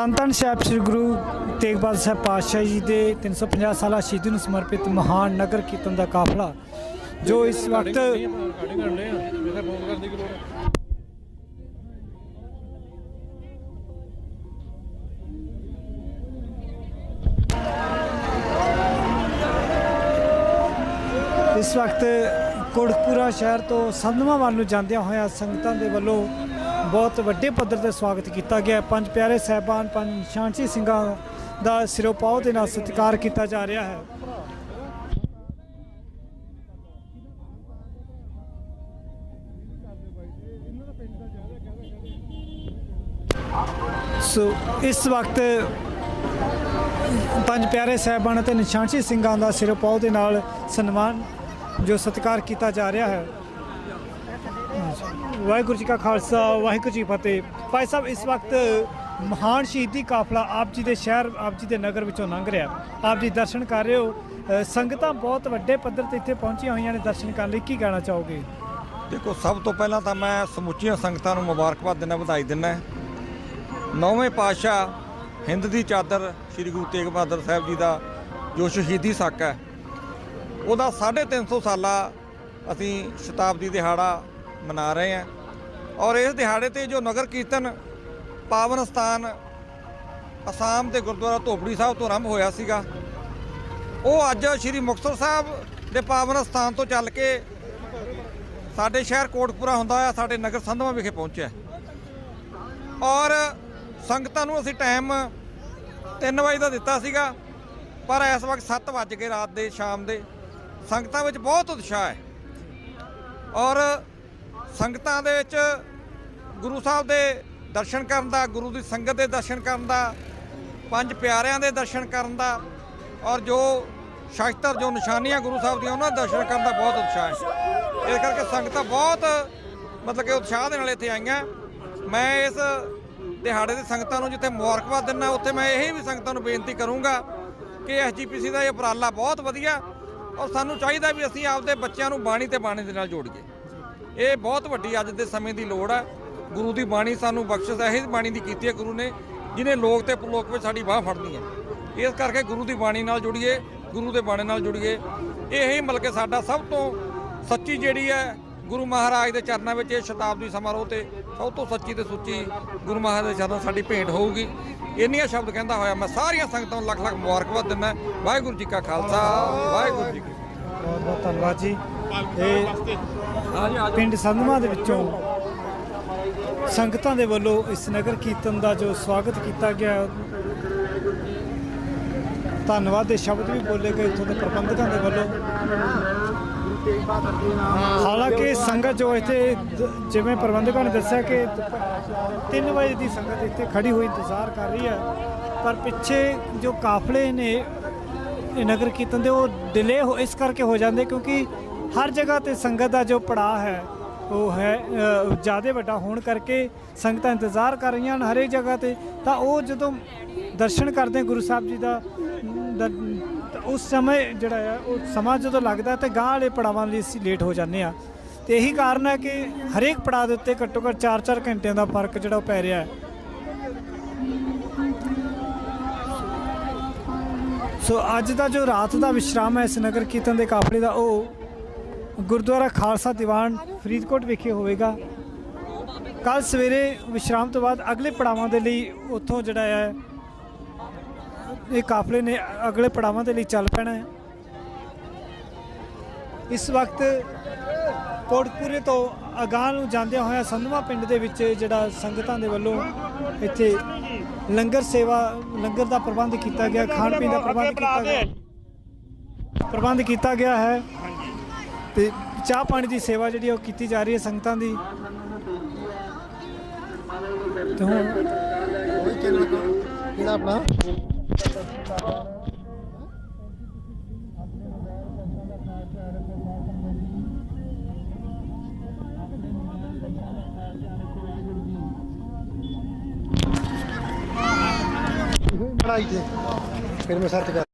ਧੰਨ ਧੰਨ ਸਾਹਿਬ ਸ੍ਰੀ ਗੁਰੂ ਤੇਗ ਬਹਾਦਰ ਸਾਹਿਬ ਪਾਤਸ਼ਾਹ ਜੀ ਦੇ 350 ਸਾਲਾ ਸ਼ਹੀਦੀ ਨੂੰ ਸਮਰਪਿਤ ਮਹਾਨ ਨਗਰ ਕੀਰਤਨ ਦਾ ਕਾਫਲਾ ਜੋ ਇਸ ਵਕਤ ਇਸ ਵਕਤ ਕੋਟਕਪੂਰਾ ਸ਼ਹਿਰ ਤੋਂ ਸੰਧਵਾ ਵੱਲ ਨੂੰ ਜਾਂਦਿਆਂ ਹੋਇਆਂ ਸੰਗਤਾਂ ਦੇ ਵੱਲੋਂ ਬਹੁਤ ਵੱਡੇ ਪੱਧਰ ਤੇ ਸਵਾਗਤ ਕੀਤਾ ਗਿਆ ਪੰਜ ਪਿਆਰੇ ਸਹਿਬਾਨ, ਪੰਜ ਸ਼ਾਂਚੀ ਸਿੰਘਾਂ ਦਾ ਸਿਰੋਪਾਓ ਦੇ ਨਾਲ ਸਤਿਕਾਰ ਕੀਤਾ ਜਾ ਰਿਹਾ ਹੈ। ਸੋ, ਇਸ ਵਕਤ ਪੰਜ ਪਿਆਰੇ ਸਾਹਿਬਾਨ ਅਤੇ ਨਿਸ਼ਾਨਸ਼ੀ ਸਿੰਘਾਂ ਦਾ ਸਿਰੋਪਾਓ ਦੇ ਨਾਲ ਸਨਮਾਨ, ਜੋ ਸਤਿਕਾਰ ਕੀਤਾ ਜਾ ਰਿਹਾ ਹੈ। ਵਾਹਿਗੁਰੂ ਜੀ ਕਾ ਖਾਲਸਾ, ਵਾਹਿਗੁਰੂ ਜੀ ਫਤਿਹ। ਭਾਈ ਸਾਹਿਬ, ਇਸ ਵਕਤ ਮਹਾਨ ਸ਼ਹੀਦੀ ਕਾਫਲਾ ਆਪ ਜੀ ਦੇ ਸ਼ਹਿਰ, ਆਪ ਜੀ ਦੇ ਨਗਰ ਵਿੱਚੋਂ ਲੰਘ ਰਿਹਾ। ਆਪ ਜੀ ਦਰਸ਼ਨ ਕਰ ਰਹੇ ਹੋ। ਸੰਗਤਾਂ ਬਹੁਤ ਵੱਡੇ ਪੱਧਰ ਤੇ ਇੱਥੇ ਪਹੁੰਚੀਆਂ ਹੋਈਆਂ ਨੇ ਦਰਸ਼ਨ ਕਰਨ ਲਈ। ਕੀ ਕਹਿਣਾ ਚਾਹੋਗੇ? ਦੇਖੋ, ਸਭ ਤੋਂ ਪਹਿਲਾਂ ਤਾਂ ਮੈਂ ਸਮੁੱਚੀਆਂ ਸੰਗਤਾਂ ਨੂੰ ਮੁਬਾਰਕਬਾਦ ਦਿੰਦਾ, ਵਧਾਈ ਦਿੰਦਾ। ਨੌਵੇਂ ਪਾਤਸ਼ਾਹ ਹਿੰਦ ਦੀ ਚਾਦਰ ਸ੍ਰੀ ਗੁਰੂ ਤੇਗ ਬਹਾਦਰ ਸਾਹਿਬ ਜੀ ਦਾ ਜੋ ਸ਼ਹੀਦੀ ਸੱਕ ਹੈ, ਉਹਦਾ 350 ਸਾਲਾ ਅਸੀਂ ਸ਼ਤਾਬਦੀ ਦਿਹਾੜਾ ਮਨਾ ਰਹੇ ਹਾਂ। ਔਰ ਇਸ ਦਿਹਾੜੇ ਤੇ ਜੋ ਨਗਰ ਕੀਰਤਨ ਪਾਵਨ ਸਥਾਨ ਅਸਾਮ ਦੇ ਗੁਰਦੁਆਰਾ ਧੋਬੜੀ ਸਾਹਿਬ ਤੋਂ ਆਰੰਭ ਹੋਇਆ ਸੀਗਾ, ਉਹ ਅੱਜ ਸ੍ਰੀ ਮੁਕਤਸਰ ਸਾਹਿਬ ਦੇ ਪਾਵਨ ਸਥਾਨ ਤੋਂ ਚੱਲ ਕੇ ਸਾਡੇ ਸ਼ਹਿਰ ਕੋਟਕਪੂਰਾ ਹੁੰਦਾ ਹੋਇਆ ਸਾਡੇ ਨਗਰ ਸੰਧਵਾ ਵਿਖੇ ਪਹੁੰਚਿਆ। ਔਰ ਸੰਗਤਾਂ ਨੂੰ ਅਸੀਂ ਟਾਈਮ 3 ਵਜੇ ਦਾ ਦਿੱਤਾ ਸੀਗਾ, ਪਰ ਇਸ ਵਕਤ 7 ਵੱਜ ਗਏ ਰਾਤ ਦੇ, ਸ਼ਾਮ ਦੇ। ਸੰਗਤਾਂ ਵਿੱਚ ਬਹੁਤ ਉਤਸ਼ਾਹ ਹੈ। ਔਰ ਸੰਗਤਾਂ ਦੇ ਵਿੱਚ ਗੁਰੂ ਸਾਹਿਬ ਦੇ ਦਰਸ਼ਨ ਕਰਨ ਦਾ, ਗੁਰੂ ਦੀ ਸੰਗਤ ਦੇ ਦਰਸ਼ਨ ਕਰਨ ਦਾ, ਪੰਜ ਪਿਆਰਿਆਂ ਦੇ ਦਰਸ਼ਨ ਕਰਨ ਦਾ ਔਰ ਜੋ ਸ਼ਾਸਤਰ, ਜੋ ਨਿਸ਼ਾਨੀਆਂ ਗੁਰੂ ਸਾਹਿਬ ਦੀਆਂ, ਉਹਨਾਂ ਦੇ ਦਰਸ਼ਨ ਕਰਨ ਦਾ ਬਹੁਤ ਉਤਸ਼ਾਹ ਹੈ। ਇਸ ਕਰਕੇ ਸੰਗਤਾਂ ਬਹੁਤ, ਮਤਲਬ ਕਿ ਉਤਸ਼ਾਹ ਦੇ ਨਾਲ ਇੱਥੇ ਆਈਆਂ। ਮੈਂ ਇਸ ਦਿਹਾੜੇ ਦੀ ਸੰਗਤਾਂ ਨੂੰ ਜਿੱਥੇ ਮੁਬਾਰਕਬਾਦ ਦਿੰਦਾ, ਉੱਥੇ ਮੈਂ ਇਹ ਵੀ ਸੰਗਤਾਂ ਨੂੰ ਬੇਨਤੀ ਕਰੂੰਗਾ ਕਿ ਐਸਜੀਪੀਸੀ ਦਾ ਇਹ ਉਪਰਾਲਾ ਬਹੁਤ ਵਧੀਆ ਔਰ ਸਾਨੂੰ ਚਾਹੀਦਾ ਵੀ ਅਸੀਂ ਆਪਦੇ ਬੱਚਿਆਂ ਨੂੰ ਬਾਣੀ ਤੇ ਬਾਣੀ ਦੇ ਨਾਲ ਜੋੜੀਏ। ਇਹ ਬਹੁਤ ਵੱਡੀ ਅੱਜ ਦੇ ਸਮੇਂ ਦੀ ਲੋੜ ਹੈ ਗੁਰੂ ਦੀ ਬਾਣੀ ਸਾਨੂੰ ਬਖਸ਼ਿਸ਼ ਇਹੀ ਬਾਣੀ ਦੀ ਕੀਤੀ ਹੈ ਗੁਰੂ ਨੇ ਜਿਹਨੇ ਲੋਕ ਤੇ ਪਰਲੋਕ ਵਿੱਚ ਸਾਡੀ ਬਾਹ ਫੜਨੀ ਹੈ। ਇਸ ਕਰਕੇ ਗੁਰੂ ਦੀ ਬਾਣੀ ਨਾਲ ਜੁੜੀਏ ਗੁਰੂ ਦੇ ਬਾਣੀ ਨਾਲ ਜੁੜੀਏ। ਇਹ ਹੀ ਮਤਲਬ ਕਿ ਸਾਡਾ ਸਭ ਤੋਂ ਸੱਚੀ ਜਿਹੜੀ ਹੈ ਗੁਰੂ ਮਹਾਰਾਜ ਦੇ ਚਰਨਾਂ ਵਿੱਚ ਇਹ ਸ਼ਤਾਬਦੀ ਸਮਾਰੋਹ ਤੇ ਸਭ ਤੋਂ ਸੱਚੀ ਤੇ ਸੁੱਚੀ ਗੁਰੂ ਮਹਾਰਾਜ ਦੇ ਚਰਨਾਂ ਸਾਡੀ ਭੇਂਟ ਹੋਊਗੀ। ਇੰਨੀਆਂ ਸ਼ਬਦ ਕਹਿੰਦਾ ਹੋਇਆ ਮੈਂ ਸਾਰੀਆਂ ਸੰਗਤਾਂ ਨੂੰ ਲੱਖ ਲੱਖ ਮੁਬਾਰਕਬਾਦ ਦਿੰਦਾ ਵਾਹਿਗੁਰੂ ਜੀ ਕਾ ਖਾਲਸਾ ਵਾਹਿਗੁਰੂ ਜੀ ਕੀ। ਬਹੁਤ ਬਹੁਤ ਧੰਨਵਾਦ ਜੀ। ਇਹ ਪਿੰਡ ਸੰਧਵਾ ਦੇ ਵਿੱਚੋਂ ਸੰਗਤਾਂ ਦੇ ਵੱਲੋਂ ਇਸ ਨਗਰ ਕੀਰਤਨ ਦਾ ਜੋ ਸਵਾਗਤ ਕੀਤਾ ਗਿਆ ਧੰਨਵਾਦ ਦੇ ਸ਼ਬਦ ਵੀ ਬੋਲੇ ਗਏ ਇੱਥੋਂ ਦੇ ਪ੍ਰਬੰਧਕਾਂ ਦੇ ਵੱਲੋਂ। ਹਾਲਾਂਕਿ ਸੰਗਤ ਜੋ ਇੱਥੇ ਜਿਵੇਂ ਪ੍ਰਬੰਧਕਾਂ ਨੇ ਦੱਸਿਆ ਕਿ 3 ਵਜੇ ਦੀ ਸੰਗਤ ਇੱਥੇ ਖੜੀ ਹੋਈ ਇੰਤਜ਼ਾਰ ਕਰ ਰਹੀ ਹੈ, ਪਰ ਪਿੱਛੇ ਜੋ ਕਾਫਲੇ ਨੇ ਇਹ ਨਗਰ ਕੀਰਤਨ ਦੇ ਉਹ ਡਿਲੇ ਹੋ, ਇਸ ਕਰਕੇ ਹੋ ਜਾਂਦੇ ਕਿਉਂਕਿ ਹਰ ਜਗ੍ਹਾ ਤੇ ਸੰਗਤ ਦਾ ਜੋ ਪੜਾਅ ਹੈ ਉਹ ਹੈ ਜ਼ਿਆਦਾ ਵੱਡਾ ਹੋਣ ਕਰਕੇ ਸੰਗਤਾਂ ਇੰਤਜ਼ਾਰ ਕਰ ਰਹੀਆਂ ਹਨ ਹਰੇਕ ਜਗ੍ਹਾ ਤੇ। ਤਾਂ ਉਹ ਜਦੋਂ ਦਰਸ਼ਨ ਕਰਦੇ ਗੁਰੂ ਸਾਹਿਬ ਜੀ ਦਾ ਦ- ਤਾਂ ਉਸ ਸਮੇਂ ਜਿਹੜਾ ਹੈ ਉਹ ਸਮਾਂ ਜਦੋਂ ਲੱਗਦਾ ਤੇ ਗਾਂ ਵਾਲੇ ਪੜਾਵਾਂ ਲਈ ਅਸੀਂ ਲੇਟ ਹੋ ਜਾਂਦੇ ਆ ਤੇ ਇਹੀ ਕਾਰਨ ਹੈ ਕਿ ਹਰੇਕ ਪੜਾਅ ਦੇ ਉੱਤੇ ਘੱਟੋ ਘੱਟ 4-4 ਘੰਟਿਆਂ ਦਾ ਫ਼ਰਕ ਜਿਹੜਾ ਉਹ ਪੈ ਰਿਹਾ ਹੈ। ਸੋ ਅੱਜ ਦਾ ਜੋ ਰਾਤ ਦਾ ਵਿਸ਼ਰਾਮ ਹੈ ਇਸ ਨਗਰ ਕੀਰਤਨ ਦੇ ਕਾਫਲੇ ਦਾ, ਉਹ ਗੁਰਦੁਆਰਾ ਖਾਲਸਾ ਦੀਵਾਨ ਫਰੀਦਕੋਟ ਵਿਖੇ ਹੋਵੇਗਾ। ਕੱਲ ਸਵੇਰੇ ਵਿਸ਼ਰਾਮ ਤੋਂ ਬਾਅਦ ਅਗਲੇ ਪੜਾਵਾਂ ਦੇ ਲਈ ਉੱਥੋਂ ਜਿਹੜਾ ਹੈ, ਇਹ ਕਾਫਲੇ ਨੇ ਅਗਲੇ ਪੜਾਵਾਂ ਦੇ ਲਈ ਚੱਲ ਪੈਣਾ ਹੈ। ਇਸ ਵਕਤ ਕੋਟਪੂਰੇ ਤੋਂ ਅਗਾਂਹ ਨੂੰ ਜਾਂਦਿਆਂ ਹੋਇਆ ਸੰਧਵਾ ਪਿੰਡ ਦੇ ਵਿੱਚ ਜਿਹੜਾ ਸੰਗਤਾਂ ਦੇ ਵੱਲੋਂ ਇੱਥੇ ਲੰਗਰ ਸੇਵਾ, ਲੰਗਰ ਦਾ ਪ੍ਰਬੰਧ ਕੀਤਾ ਗਿਆ, ਖਾਣ ਪੀਣ ਦਾ ਪ੍ਰਬੰਧ ਕੀਤਾ ਗਿਆ। ਪ੍ਰਬੰਧ ਕੀਤਾ ਗਿਆ ਹੈ। ਤੇ ਚਾਹ ਪਾਣੀ ਦੀ ਸੇਵਾ ਜਿਹੜੀ ਉਹ ਕੀਤੀ ਜਾ ਰਹੀ ਹੈ ਸੰਗਤਾਂ ਦੀ। ਤੇ ਹੁਣ ਕਿਹੜਾ ਆਪਣਾ? ਬਣਾਈ ਤੇ। ਫਿਰ ਮੈਂ ਸਰਚ ਕਰ